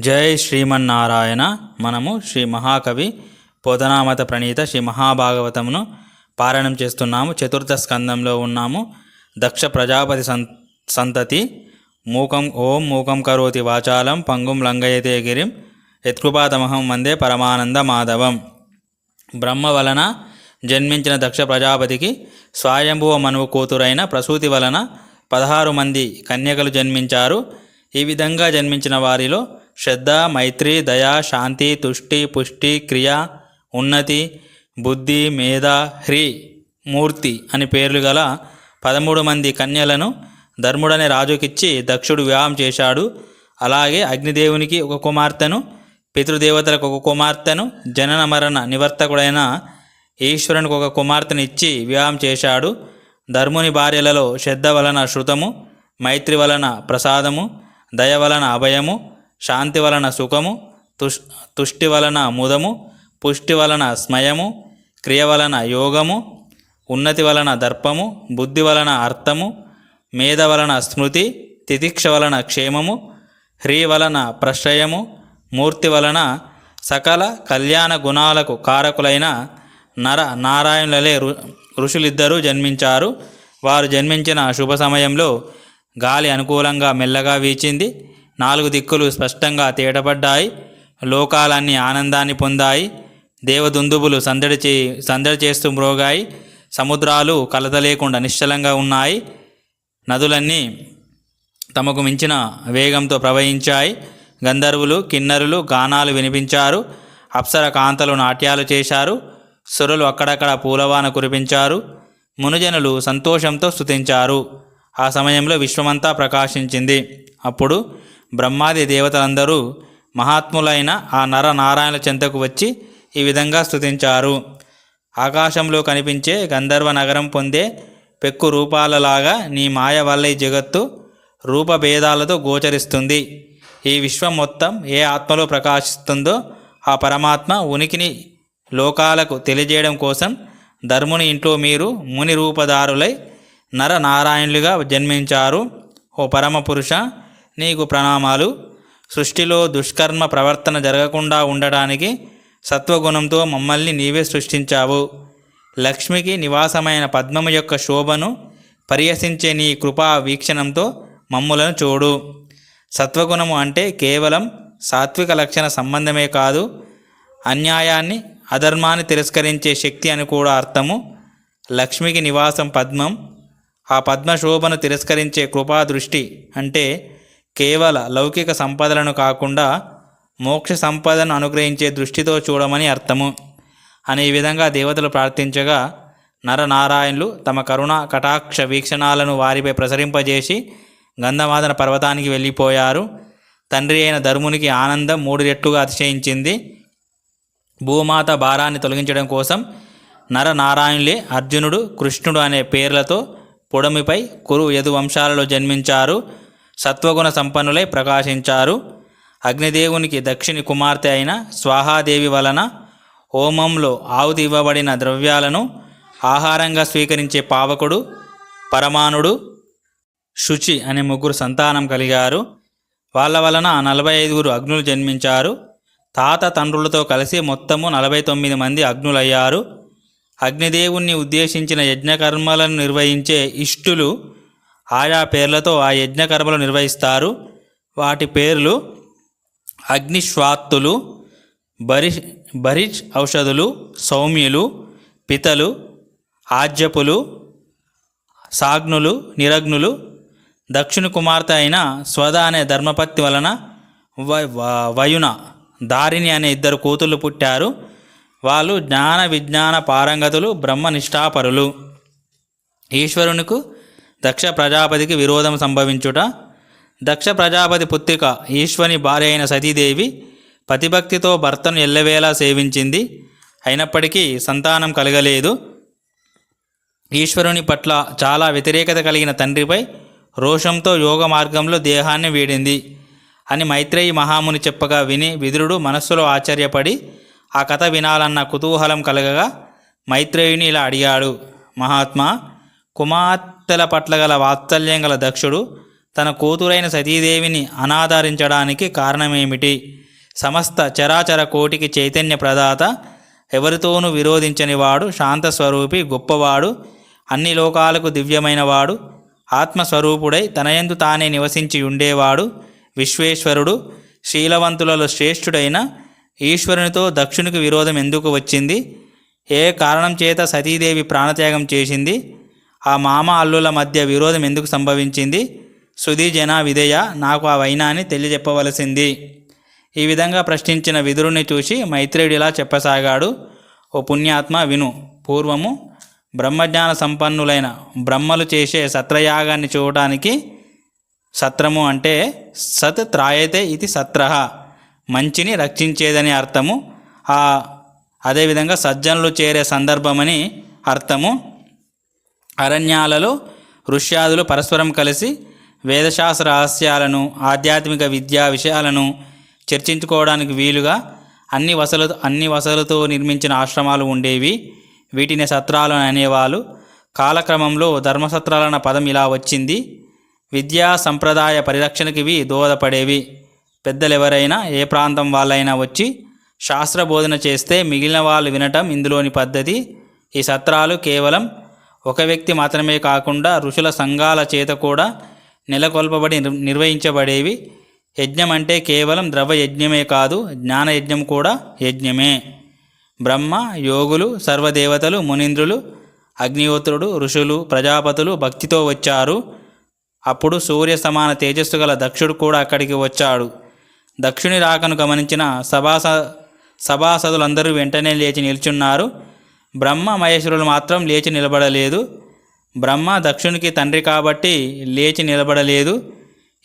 జై శ్రీమన్నారాయణ. మనము శ్రీ మహాకవి పోతనామత ప్రణీత శ్రీ మహాభాగవతమును పారాయణం చేస్తున్నాము. చతుర్థ స్కందంలో ఉన్నాము. దక్ష ప్రజాపతి సం సంతతి. మూకం ఓం మూకం కరోతి వాచాలం పంగుం లంగయతే గిరిం. యత్కృపాతమహం వందే పరమానంద మాధవం. బ్రహ్మ వలన జన్మించిన దక్ష ప్రజాపతికి స్వయంభువ మనువు కూతురైన ప్రసూతి వలన పదహారు మంది కన్యకలు జన్మించారు. ఈ విధంగా జన్మించిన వారిలో శ్రద్ధ మైత్రి దయ శాంతి తుష్టి పుష్టి క్రియ ఉన్నతి బుద్ధి మేధ హ్రీ మూర్తి అని పేర్లు గల పదమూడు మంది కన్యలను ధర్ముడనే రాజుకిచ్చి దక్షుడు వివాహం చేశాడు. అలాగే అగ్నిదేవునికి ఒక కుమార్తెను పితృదేవతలకు ఒక కుమార్తెను జనన మరణ నివర్తకుడైన ఈశ్వరునికి ఒక కుమార్తెను ఇచ్చి వివాహం చేశాడు. ధర్ముని భార్యలలో శ్రద్ధ వలన శృతము మైత్రి వలన ప్రసాదము దయ వలన అభయము శాంతి వలన సుఖము తుష్ తుష్టి వలన ముదము పుష్టి వలన స్మయము క్రియ వలన యోగము ఉన్నతి వలన దర్పము బుద్ధి వలన అర్థము మేధ వలన స్మృతి తితిక్ష వలన క్షేమము హ్రీ వలన ప్రశ్రయము మూర్తి వలన సకల కళ్యాణ గుణాలకు కారకులైన నర నారాయణులలే ఋ ఋషులిద్దరూ జన్మించారు. వారు జన్మించిన శుభ సమయంలో గాలి అనుకూలంగా మెల్లగా వీచింది. నాలుగు దిక్కులు స్పష్టంగా తేటపడ్డాయి లోకాలన్నీ ఆనందాన్ని పొందాయి. దేవదుందుబులు సందడి చే సందడి చేస్తూ మ్రోగాయి. సముద్రాలు కలత లేకుండా నిశ్చలంగా ఉన్నాయి. నదులన్నీ తమకు మించిన వేగంతో ప్రవహించాయి. గంధర్వులు కిన్నరులు గానాలు వినిపించారు. అప్సర కాంతలు నాట్యాలు చేశారు. సురులు అక్కడక్కడ పూలవాన కురిపించారు. మునుజనులు సంతోషంతో స్తుతించారు. ఆ సమయంలో విశ్వమంతా ప్రకాశించింది. అప్పుడు బ్రహ్మాది దేవతలందరూ మహాత్ములైన ఆ నర నారాయణ చెంతకు వచ్చి ఈ విధంగా స్తుతించారు. ఆకాశంలో కనిపించే గంధర్వ నగరం పొందే పెక్కు రూపాలలాగా నీ మాయ వల్ల ఈ జగత్తు రూపభేదాలతో గోచరిస్తుంది. ఈ విశ్వం మొత్తం ఏ ఆత్మలో ప్రకాశిస్తుందో ఆ పరమాత్మ ఉనికిని లోకాలకు తెలియజేయడం కోసం ధర్ముని ఇంట్లో మీరు ముని రూపదారులై నర నారాయణులుగా జన్మించారు. ఓ పరమ పురుష నీకు ప్రణామాలు. సృష్టిలో దుష్కర్మ ప్రవర్తన జరగకుండా ఉండటానికి సత్వగుణంతో మమ్మల్ని నీవే సృష్టించావు. లక్ష్మికి నివాసమైన పద్మము యొక్క శోభను పర్యసించే నీ కృపా వీక్షణంతో మమ్ములను చూడు. సత్వగుణము అంటే కేవలం సాత్విక లక్షణ సంబంధమే కాదు అన్యాయాన్ని అధర్మాన్ని తిరస్కరించే శక్తి అని కూడా అర్థము. లక్ష్మికి నివాసం పద్మం ఆ పద్మశోభను తిరస్కరించే కృపా దృష్టి అంటే కేవల లౌకిక సంపదలను కాకుండా మోక్ష సంపదను అనుగ్రహించే దృష్టితో చూడమని అర్థము. అనే విధంగా దేవతలు ప్రార్థించగా నరనారాయణులు తమ కరుణ కటాక్ష వీక్షణాలను వారిపై ప్రసరింపజేసి గంధమాదన పర్వతానికి వెళ్ళిపోయారు. తండ్రి అయిన ధర్మునికి ఆనందం మూడు రెట్లుగా అతిశయించింది. భూమాత భారాన్ని తొలగించడం కోసం నరనారాయణులే అర్జునుడు కృష్ణుడు అనే పేర్లతో పొడమిపై కురు యదు వంశాలలో జన్మించారు. సత్వగుణ సంపన్నులై ప్రకాశించారు. అగ్నిదేవునికి దక్షిణి కుమార్తె అయిన స్వాహాదేవి వలన హోమంలో ఆవుతి ఇవ్వబడిన ద్రవ్యాలను ఆహారంగా స్వీకరించే పావకుడు పరమాణుడు శుచి అనే ముగ్గురు సంతానం కలిగారు. వాళ్ళ వలన నలభై ఐదుగురు అగ్నులు జన్మించారు. తాత తండ్రులతో కలిసి మొత్తము నలభై తొమ్మిది మంది అగ్నులయ్యారు. అగ్నిదేవుణ్ణి ఉద్దేశించిన యజ్ఞకర్మలను నిర్వహించే ఇష్టులు ఆయా పేర్లతో ఆ యజ్ఞకర్మలు నిర్వహిస్తారు. వాటి పేర్లు అగ్నిశ్వాత్తులు బరి బరిచ్ ఔషధులు సౌమ్యులు పితలు ఆజ్యపులు సాగ్నులు నిరగ్నులు దక్షిణ కుమార్తె అయిన స్వద అనే ధర్మపత్తి వలన వ- వయున దారిని అనే ఇద్దరు కూతుళ్ళు పుట్టారు. వాళ్ళు జ్ఞాన విజ్ఞాన పారంగతులు బ్రహ్మ నిష్ఠాపరులు ఈశ్వరునికు దక్ష ప్రజాపతికి విరోధం సంభవించుట దక్ష ప్రజాపతి పుత్రిక ఈశ్వని భార్య అయిన సతీదేవి పతిభక్తితో భర్తను ఎల్లవేలా సేవించింది. అయినప్పటికీ సంతానం కలగలేదు. ఈశ్వరుని పట్ల చాలా వ్యతిరేకత కలిగిన తండ్రిపై రోషంతో యోగ మార్గంలో దేహాన్ని వీడింది అని మైత్రేయి మహాముని చెప్పగా విని విదురుడు మనస్సులో ఆశ్చర్యపడి ఆ కథ వినాలన్న కుతూహలం కలగగా మైత్రేయుని ఇలా అడిగాడు మహాత్మా కుమార్తెల పట్ల గల వాత్సల్యం గల దక్షుడు తన కూతురైన సతీదేవిని అనాదరించడానికి కారణమేమిటి? సమస్త చరాచర కోటికి చైతన్య ప్రదాత ఎవరితోనూ విరోధించని వాడు శాంతస్వరూపి గొప్పవాడు అన్ని లోకాలకు దివ్యమైనవాడు ఆత్మస్వరూపుడై తనయందు తానే నివసించి ఉండేవాడు విశ్వేశ్వరుడు శీలవంతులలో శ్రేష్ఠుడైన ఈశ్వరునితో దక్షునికి విరోధం ఎందుకు వచ్చింది? ఏ కారణం చేత సతీదేవి ప్రాణత్యాగం చేసింది? ఆ మామ అల్లుల మధ్య విరోధం ఎందుకు సంభవించింది? సుధీ జన విధేయ నాకు ఆ వైనాన్ని తెలియజెప్పవలసింది. ఈ విధంగా ప్రశ్నించిన విదురుని చూసి మైత్రేయుడు ఇలా చెప్పసాగాడు. ఓ పుణ్యాత్మ విను. పూర్వము బ్రహ్మజ్ఞాన సంపన్నులైన బ్రహ్మలు చేసే సత్రయాగాన్ని చూడటానికి సత్రము అంటే సత్ త్రాయతే ఇది సత్ర మంచిని రక్షించేదని అర్థము. ఆ అదేవిధంగా సజ్జనులు చేరే సందర్భమని అర్థము. అరణ్యాలలో ఋష్యాదులు పరస్పరం కలిసి వేదశాస్త్ర రహస్యాలను ఆధ్యాత్మిక విద్యా విషయాలను చర్చించుకోవడానికి వీలుగా అన్ని వసలు అన్ని వసలతో నిర్మించిన ఆశ్రమాలు ఉండేవి. వీటిని సత్రాలు అనేవాళ్ళు. కాలక్రమంలో ధర్మసత్రాలన్న పదం ఇలా వచ్చింది. విద్యా సంప్రదాయ పరిరక్షణకి ఇవి దోహదపడేవి. పెద్దలెవరైనా ఏ ప్రాంతం వాళ్ళైనా వచ్చి శాస్త్ర బోధన చేస్తే మిగిలిన వాళ్ళు వినటం ఇందులోని పద్ధతి. ఈ సత్రాలు కేవలం ఒక వ్యక్తి మాత్రమే కాకుండా ఋషుల సంఘాల చేత కూడా నెలకొల్పబడి నిర్వహించబడేవి. యజ్ఞం అంటే కేవలం ద్రవ యజ్ఞమే కాదు జ్ఞాన యజ్ఞం కూడా యజ్ఞమే. బ్రహ్మ యోగులు సర్వదేవతలు మునీంద్రులు అగ్నిహోత్రుడు ఋషులు ప్రజాపతులు భక్తితో వచ్చారు. అప్పుడు సూర్య సమాన తేజస్సు గల దక్షుడు కూడా అక్కడికి వచ్చాడు. దక్షుని రాకను గమనించిన సభాస సభాసదులందరూ వెంటనే లేచి నిల్చున్నారు. బ్రహ్మ మహేశ్వరులు మాత్రం లేచి నిలబడలేదు. బ్రహ్మ దక్షునికి తండ్రి కాబట్టి లేచి నిలబడలేదు.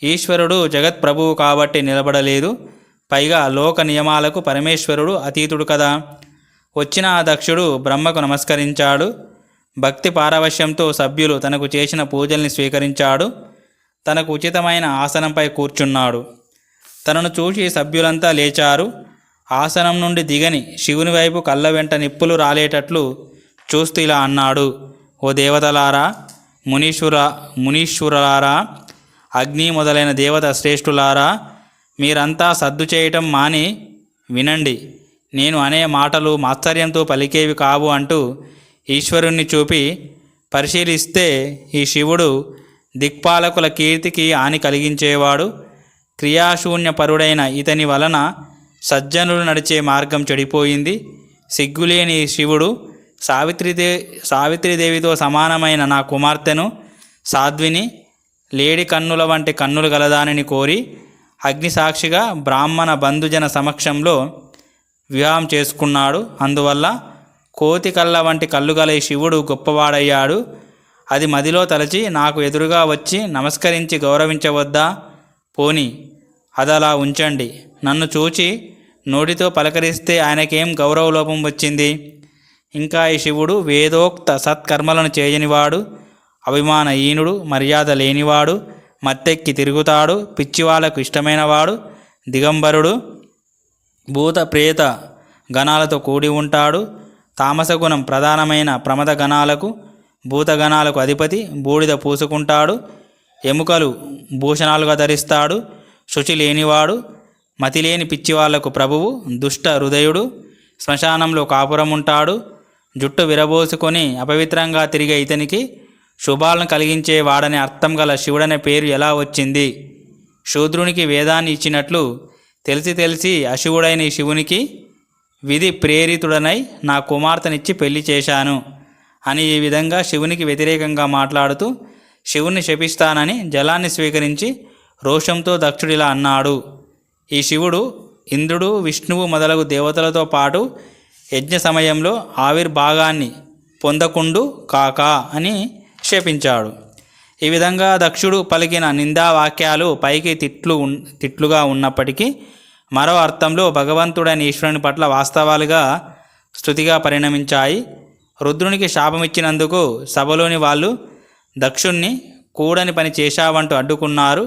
ఈశ్వరుడు జగత్ ప్రభువు కాబట్టి నిలబడలేదు. పైగా లోక నియమాలకు పరమేశ్వరుడు అతీతుడు కదా. వచ్చిన ఆ దక్షుడు బ్రహ్మకు నమస్కరించాడు. భక్తి పారవశ్యంతో సభ్యులు తనకు చేసిన పూజల్ని స్వీకరించాడు. తనకు ఉచితమైన ఆసనంపై కూర్చున్నాడు. తనను చూసి సభ్యులంతా లేచారు. ఆసనం నుండి దిగని శివుని వైపు కళ్ళ వెంట నిప్పులు రాలేటట్లు చూస్తూ ఇలా అన్నాడు. ఓ దేవతలారా మునీశ్వర మునీశ్వరులారా అగ్ని మొదలైన దేవత శ్రేష్ఠులారా మీరంతా సద్దు చేయటం మాని వినండి. నేను అనే మాటలు మాత్సర్యంతో పలికేవి కావు అంటూ ఈశ్వరుణ్ణి చూపి పరిశీలిస్తే ఈ శివుడు దిక్పాలకుల కీర్తికి హాని కలిగించేవాడు. క్రియాశూన్య పరుడైన ఇతని వలన సజ్జనులు నడిచే మార్గం చెడిపోయింది. సిగ్గులేని శివుడు సావిత్రిదే సావిత్రిదేవితో సమానమైన నా కుమార్తెను సాధ్విని లేడి కన్నుల వంటి కన్నులు గలదానని కోరి అగ్నిసాక్షిగా బ్రాహ్మణ బంధుజన సమక్షంలో వివాహం చేసుకున్నాడు. అందువల్ల కోతి కళ్ళ వంటి కళ్ళు గల శివుడు గొప్పవాడయ్యాడు. అది మదిలో తలచి నాకు ఎదురుగా వచ్చి నమస్కరించి గౌరవించవద్దా? పోని అదలా ఉంచండి. నన్ను చూచి నోటితో పలకరిస్తే ఆయనకేం గౌరవలోపం వచ్చింది? ఇంకా ఈ శివుడు వేదోక్త సత్కర్మలను చేయనివాడు అభిమానహీనుడు మర్యాద లేనివాడు మత్తెక్కి తిరుగుతాడు పిచ్చివాళ్ళకు ఇష్టమైనవాడు దిగంబరుడు భూత ప్రేత గణాలతో కూడి ఉంటాడు తామసగుణం ప్రధానమైన ప్రమద గణాలకు భూతగణాలకు అధిపతి బూడిద పూసుకుంటాడు ఎముకలు భూషణాలుగా ధరిస్తాడు శుచి లేనివాడు మతిలేని పిచ్చివాళ్ళకు ప్రభువు దుష్ట హృదయుడు శ్మశానంలో కాపురముంటాడు. జుట్టు విరబోసుకొని అపవిత్రంగా తిరిగే ఇతనికి శుభాలను కలిగించే వాడని అర్థం గల శివుడనే పేరు ఎలా వచ్చింది? శూద్రునికి వేదాన్ని ఇచ్చినట్లు తెలిసి తెలిసి అశివుడైన శివునికి విధి ప్రేరితుడనై నా కుమార్తెనిచ్చి పెళ్ళి చేశాను అని ఈ విధంగా శివునికి వ్యతిరేకంగా మాట్లాడుతూ శివుణ్ణి శపిస్తానని జలాన్ని స్వీకరించి రోషంతో దక్షుడిలా అన్నాడు. ఈ శివుడు ఇంద్రుడు విష్ణువు మొదలగు దేవతలతో పాటు యజ్ఞ సమయంలో ఆవిర్భాగాన్ని పొందకుండు కాక అని శపించాడు ఈ విధంగా దక్షుడు పలికిన నిందా వాక్యాలు పైకి తిట్లు తిట్లుగా ఉన్నప్పటికీ మరో అర్థంలో భగవంతుడైన ఈశ్వరుని పట్ల వాస్తవాలుగా స్థుతిగా పరిణమించాయి. రుద్రునికి శాపమిచ్చినందుకు సభలోని వాళ్ళు దక్షుణ్ణి కూడని పని చేశావంటూ అడ్డుకున్నారు.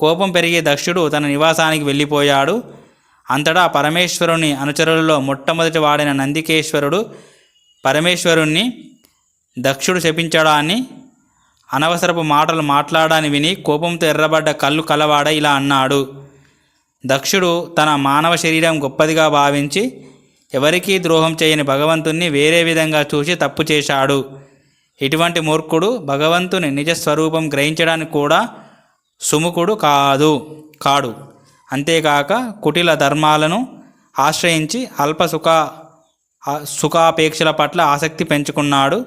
కోపం పెరిగి దక్షుడు తన నివాసానికి వెళ్ళిపోయాడు. అంతటా పరమేశ్వరుని అనుచరులలో మొట్టమొదటి వాడైన నందికేశ్వరుడు పరమేశ్వరుణ్ణి దక్షుడు శపించడాన్ని అనవసరపు మాటలు మాట్లాడాని విని కోపంతో ఎర్రబడ్డ కళ్ళు కలవాడ ఇలా అన్నాడు. దక్షుడు తన మానవ శరీరం గొప్పదిగా భావించి ఎవరికీ ద్రోహం చేయని భగవంతుణ్ణి వేరే విధంగా చూసి తప్పు చేశాడు. ఇటువంటి మూర్ఖుడు భగవంతుని నిజ స్వరూపం గ్రహించడానికి కూడా సుముఖుడు కాదు కాడు. అంతేకాక కుటిల ధర్మాలను ఆశ్రయించి అల్ప సుఖ సుఖాపేక్షల పట్ల ఆసక్తి పెంచుకున్నాడు.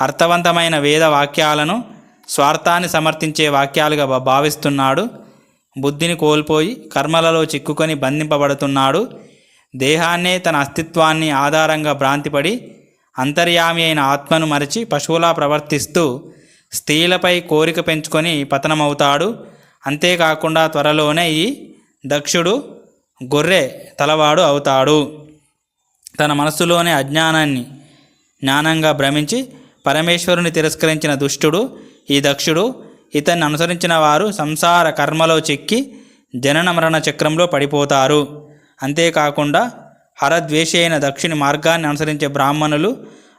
అర్థవంతమైన వేద వాక్యాలను స్వార్థాన్ని సమర్థించే వాక్యాలుగా భా- భావిస్తున్నాడు. బుద్ధిని కోల్పోయి కర్మలలో చిక్కుకొని బంధింపబడుతున్నాడు. దేహాన్నే తన అస్తిత్వాన్ని ఆధారంగా భ్రాంతిపడి అంతర్యామి అయిన ఆత్మను మరిచి పశువులా ప్రవర్తిస్తూ స్త్రీలపై కోరిక పెంచుకొని పతనమవుతాడు. అంతేకాకుండా త్వరలోనే ఈ దక్షుడు గొర్రె తలవాడు అవుతాడు. తన మనస్సులోనే అజ్ఞానాన్ని జ్ఞానంగా భ్రమించి పరమేశ్వరుని తిరస్కరించిన దుష్టుడు ఈ దక్షుడు. ఇతన్ని అనుసరించిన వారు సంసార కర్మలో చిక్కి జనన మరణ చక్రంలో పడిపోతారు. అంతేకాకుండా హరద్వేషైన దక్షిణ మార్గాన్ని అనుసరించే బ్రాహ్మణులు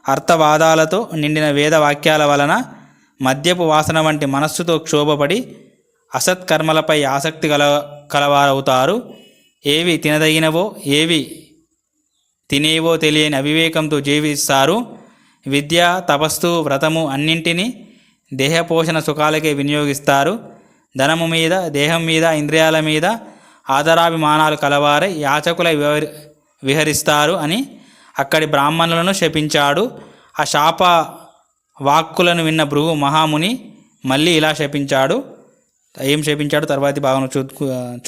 అర్థవాదాలతో నిండిన వేద వాక్యాల వలన మద్యపు వాసన వంటి మనస్సుతో క్షోభపడి అసత్కర్మలపై ఆసక్తి కల కలవారవుతారు. ఏవి తినదగినవో ఏవి తినేవో తెలియని అవివేకంతో జీవిస్తారు. విద్య తపస్సు వ్రతము అన్నింటినీ దేహపోషణ సుఖాలకే వినియోగిస్తారు. ధనము మీద దేహం మీద ఇంద్రియాల మీద ఆదరాభిమానాలు కలవారై యాచకులై వివరి విహరిస్తారు అని అక్కడి బ్రాహ్మణులను శపించాడు. ఆ శాప వాక్కులను విన్న భృగు మహాముని మళ్ళీ ఇలా శపించాడు. ఏం శపించాడు? తర్వాతి భాగం చూ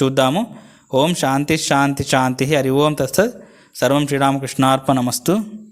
చూద్దాము. ఓం శాంతి శాంతి శాంతి. హరి ఓం తత్సత్ సర్వం శ్రీరామకృష్ణార్పణమస్తు.